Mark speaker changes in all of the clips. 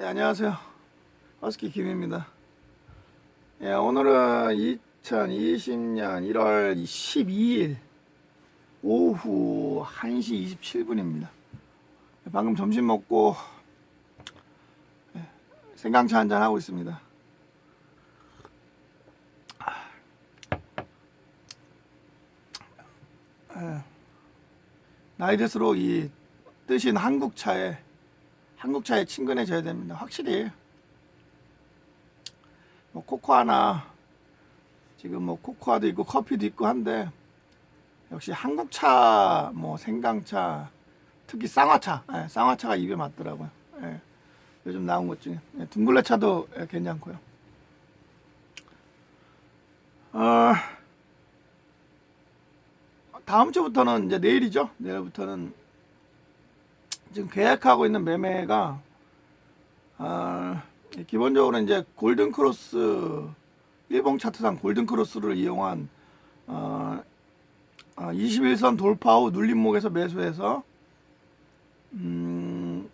Speaker 1: 예, 안녕하세요. 허스키 김입니다. 예, 오늘은 2020년 1월 12일 오후 1시 27분입니다. 방금 점심 먹고 예, 생강차 한잔 하고 있습니다. 예, 나이 들수록 이 뜻인 한국차에 한국차에 친근해져야 됩니다. 확실히 뭐 코코아나 지금 뭐 코코아도 있고 커피도 있고 한데 역시 한국차 뭐 생강차 특히 쌍화차 예, 쌍화차가 입에 맞더라고요. 예, 요즘 나온 것 중에 예, 둥글레 차도 예, 괜찮고요. 어, 다음 주부터는 이제 내일이죠. 내일부터는 지금 계약하고 있는 매매가 아, 기본적으로 이제 골든 크로스 일봉 차트상 골든 크로스를 이용한 어, 아, 21선 돌파 후 눌림목에서 매수해서 음,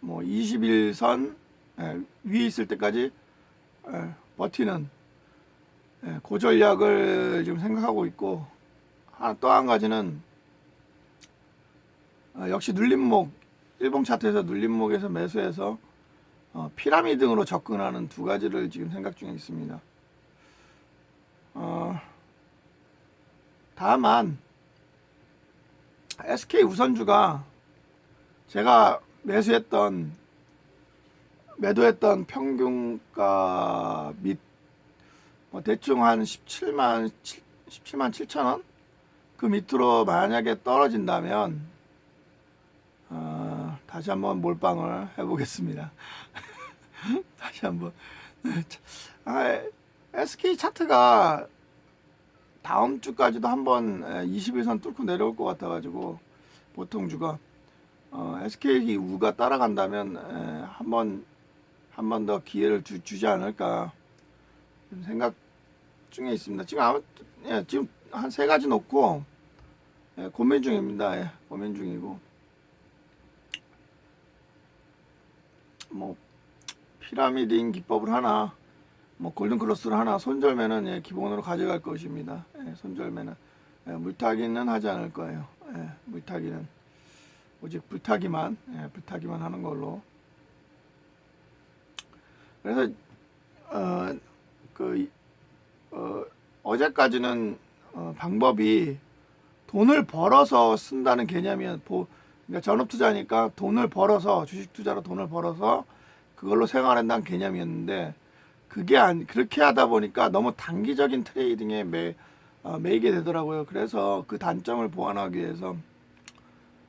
Speaker 1: 뭐 21선 예, 위에 있을 때까지 예, 버티는 예, 그 전략을 지금 생각하고 있고 또 한 가지는 어, 역시 눌림목 일봉 차트에서 눌림목에서 매수해서 어, 피라미드 등으로 접근하는 두 가지를 지금 생각 중에 있습니다. 어, 다만 SK 우선주가 제가 매수했던 매도했던 평균가 및뭐 대충 한 17만 17만 7천 원 그 밑으로 만약에 떨어진다면 어, 다시 한번 몰빵을 해보겠습니다. 다시 한번. 아, SK 차트가 다음 주까지도 한번 21선 뚫고 내려올 것 같아가지고 보통 주가 어, SK 우가 따라간다면 한번 한 번 더 기회를 주, 주지 않을까 생각 중에 있습니다. 지금 아무 예, 지금 한 세 가지 놓고 예, 고민 중입니다. 예, 고민 중이고 뭐 피라미드인 기법을 하나 뭐 골든 크로스를 하나 손절매는 예, 기본으로 가져갈 것입니다. 예, 손절매는 예, 물타기는 하지 않을 거예요. 예, 물타기는 오직 불타기만 예, 불타기만 하는 걸로. 그래서 어 그 어, 어제까지는 어, 방법이 돈을 벌어서 쓴다는 개념이었 보 그러니까 전업 투자니까 돈을 벌어서 주식 투자로 돈을 벌어서 그걸로 생활한다는 개념이었는데 그게 안 그렇게 하다 보니까 너무 단기적인 트레이딩에 매 어, 매이게 되더라고요. 그래서 그 단점을 보완하기 위해서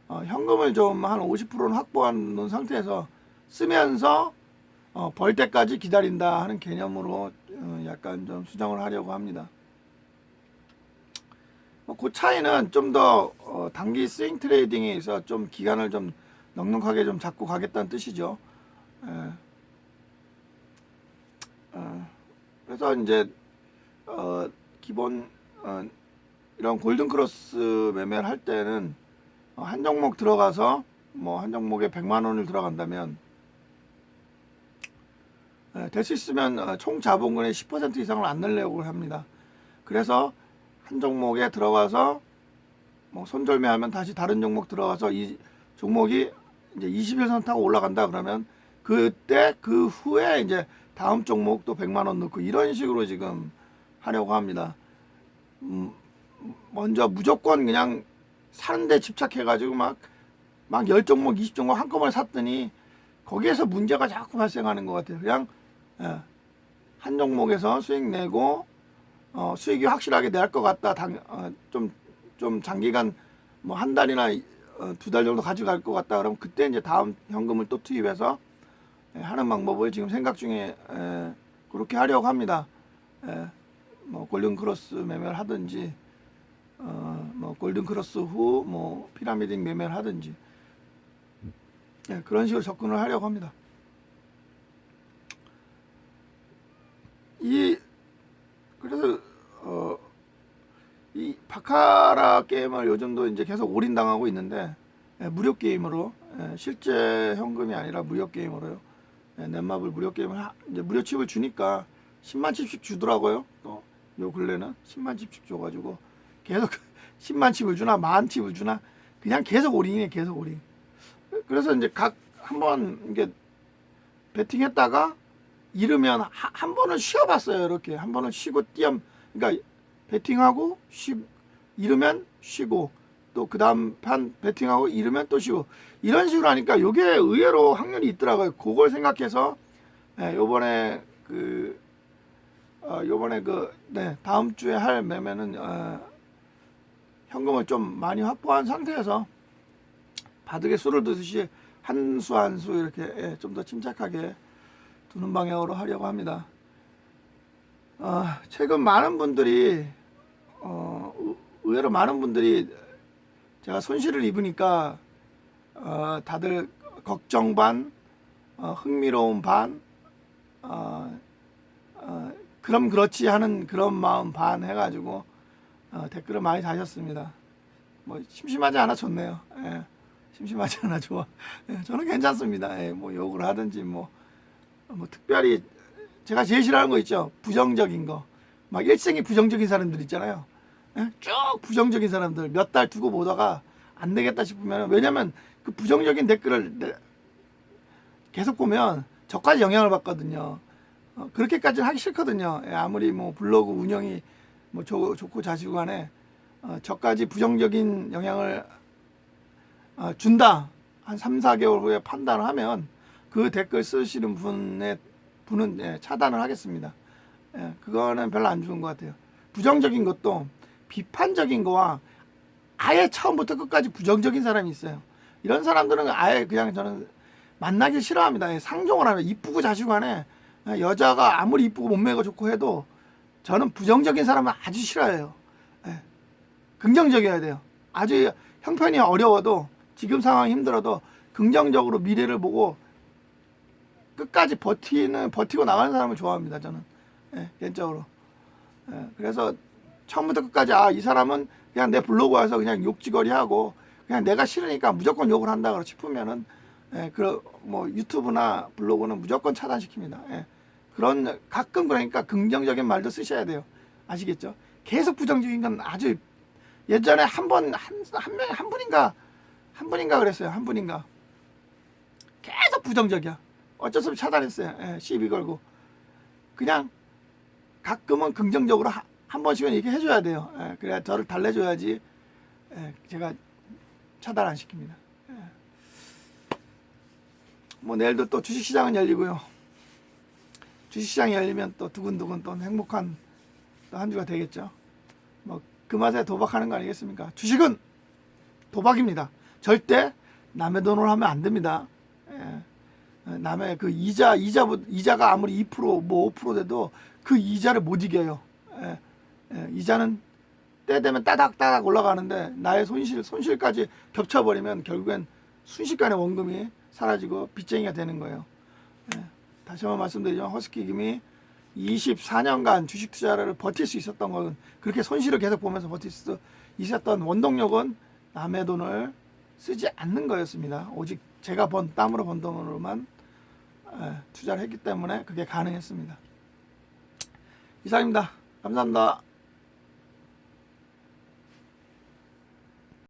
Speaker 1: 어, 현금을 좀 한 50%는 확보해 놓은 상태에서 쓰면서 어, 벌 때까지 기다린다 하는 개념으로 어, 약간 좀 수정을 하려고 합니다. 뭐그 차이는 좀더 어, 단기 스윙 트레이딩에 있어 좀 기간을 좀 넉넉하게 좀 잡고 가겠다는 뜻이죠. 예. 어, 그래서 이제 어, 기본 어, 이런 골든 크로스 매매를 할 때는 어, 한 종목 들어가서 뭐 한 종목에 100만 원을 들어간다면 예, 될수 있으면 어, 총 자본금의 10% 이상을 안 내려고 합니다. 그래서 한 종목에 들어가서 뭐 손절매하면 다시 다른 종목 들어가서 이 종목이 이제 21선 타고 올라간다 그러면 그때 그 후에 이제 다음 종목 또 100만 원 넣고 이런 식으로 지금 하려고 합니다. 음, 먼저 무조건 그냥 사는데 집착해 가지고 막 막 10종목, 20종목 한꺼번에 샀더니 거기에서 문제가 자꾸 발생하는 것 같아요. 그냥 예, 한 종목에서 수익 내고 어, 수익이 확실하게 낼것 같다. 당, 어, 좀, 좀 장기간 뭐 한 달이나 어, 두달 정도 가져갈 것 같다. 그러면 그때 이제 다음 현금을 또 투입해서 예, 하는 방법을 지금 생각 중에 에, 그렇게 하려고 합니다. 에, 뭐 골든 크로스 매매를 하든지 어, 뭐 골든 크로스 후 뭐 피라미드 매매를 하든지 예, 그런 식으로 접근을 하려고 합니다. 이 그래서 어, 이 바카라 게임을 요즘도 이제 계속 올인당하고 있는데 예, 무료 게임으로 예, 실제 현금이 아니라 무료 게임으로요. 예, 넷마블 무료 게임을 하, 이제 무료 칩을 주니까 10만 칩씩 주더라고요. 또 요 근래는 10만 칩씩 줘가지고 계속 10만 칩을 주나 만 칩을 주나 그냥 계속 올인이네 계속 올인. 그래서 이제 각 한번 이게 배팅했다가 하- 한 번은 쉬어봤어요 이렇게 한 번은 쉬고 띄엄 그러니까 배팅하고 쉬 잃으면 쉬고 또 그 다음 판 배팅하고 잃으면 또 쉬고 이런 식으로 하니까 요게 의외로 확률이 있더라고요 그걸 생각해서 예, 요번에 그 어, 요번에 그 네, 다음 주에 할 매매는 어, 현금을 좀 많이 확보한 상태에서 바둑에 술을 드듯이 한 수 한 수 이렇게 예, 좀더 침착하게 두는 방향으로 하려고 합니다. 어, 최근 많은 분들이 어, 의- 의외로 많은 분들이 제가 손실을 입으니까 어, 다들 걱정 반, 어, 흥미로운 반, 어, 어, 그럼 그렇지 하는 그런 마음 반 해가지고 어, 댓글을 많이 다셨습니다. 뭐 심심하지 않아 좋네요. 예. 심심하지 않아 좋아. 예, 저는 괜찮습니다. 예, 뭐 욕을 하든지 뭐, 뭐 특별히 제가 제일 싫어하는 거 있죠. 부정적인 거. 막 일생이 부정적인 사람들 있잖아요. 예? 쭉 부정적인 사람들 몇 달 두고 보다가 안 되겠다 싶으면 왜냐면 그 부정적인 댓글을 내- 계속 보면 저까지 영향을 받거든요. 어, 그렇게까지는 하기 싫거든요. 예, 아무리 뭐 블로그 운영이 뭐 좋, 좋고 자시고 간에 어, 저까지 부정적인 영향을 어, 준다. 한 3, 4개월 후에 판단을 하면 그 댓글 쓰시는 분의 분은 예, 차단을 하겠습니다. 예, 그거는 별로 안 좋은 것 같아요. 부정적인 것도 비판적인 거와 아예 처음부터 끝까지 부정적인 사람이 있어요. 이런 사람들은 아예 그냥 저는 만나기 싫어합니다. 예, 상종을 하면 이쁘고 자시고 간에 예, 여자가 아무리 이쁘고 몸매가 좋고 해도 저는 부정적인 사람은 아주 싫어해요. 예, 긍정적이어야 돼요. 아주 형편이 어려워도 지금 상황이 힘들어도 긍정적으로 미래를 보고 끝까지 버티는 버티고 나가는 사람을 좋아합니다. 저는 예, 개인적으로. 예, 그래서 처음부터 끝까지 아 이 사람은 그냥 내 블로그 와서 그냥 욕지거리 하고 그냥 내가 싫으니까 무조건 욕을 한다 고 싶으면은 예, 그뭐 유튜브나 블로그는 무조건 차단시킵니다. 예. 그런 가끔 그러니까 긍정적인 말도 쓰셔야 돼요. 아시겠죠? 계속 부정적인 건 아주 예전에 한 번 한한한 분인가 한 분인가 그랬어요. 한 분인가 계속 부정적이야. 어쩔 수 없이 차단했어요. 예, 시비 걸고 그냥 가끔은 긍정적으로 하- 한 번씩은 이렇게 해줘야 돼요. 예, 그래야 저를 달래줘야지 예, 제가 차단 안 시킵니다. 예. 뭐 내일도 또 주식시장은 열리고요. 주식시장이 열리면 또 두근두근 또 행복한 또 한 주가 되겠죠. 뭐 그 맛에 도박하는 거 아니겠습니까? 주식은 도박입니다. 절대 남의 돈으로 하면 안 됩니다. 예. 남의 그 이자 이자 이자가 아무리 2%뭐 5% 돼도 그 이자를 못 이겨요. 예. 예. 이자는 때 되면 따닥따닥 올라가는데 나의 손실 손실까지 겹쳐버리면 결국엔 순식간에 원금이 사라지고 빚쟁이가 되는 거예요. 예. 다시 한번 말씀드리지만 허스키 김이 24년간 주식 투자를 버틸 수 있었던 건 그렇게 손실을 계속 보면서 버틸 수 있었던 원동력은 남의 돈을 쓰지 않는 거였습니다. 오직 제가 번 땀으로 번 돈으로만 에, 투자를 했기 때문에 그게 가능했습니다. 이상입니다. 감사합니다.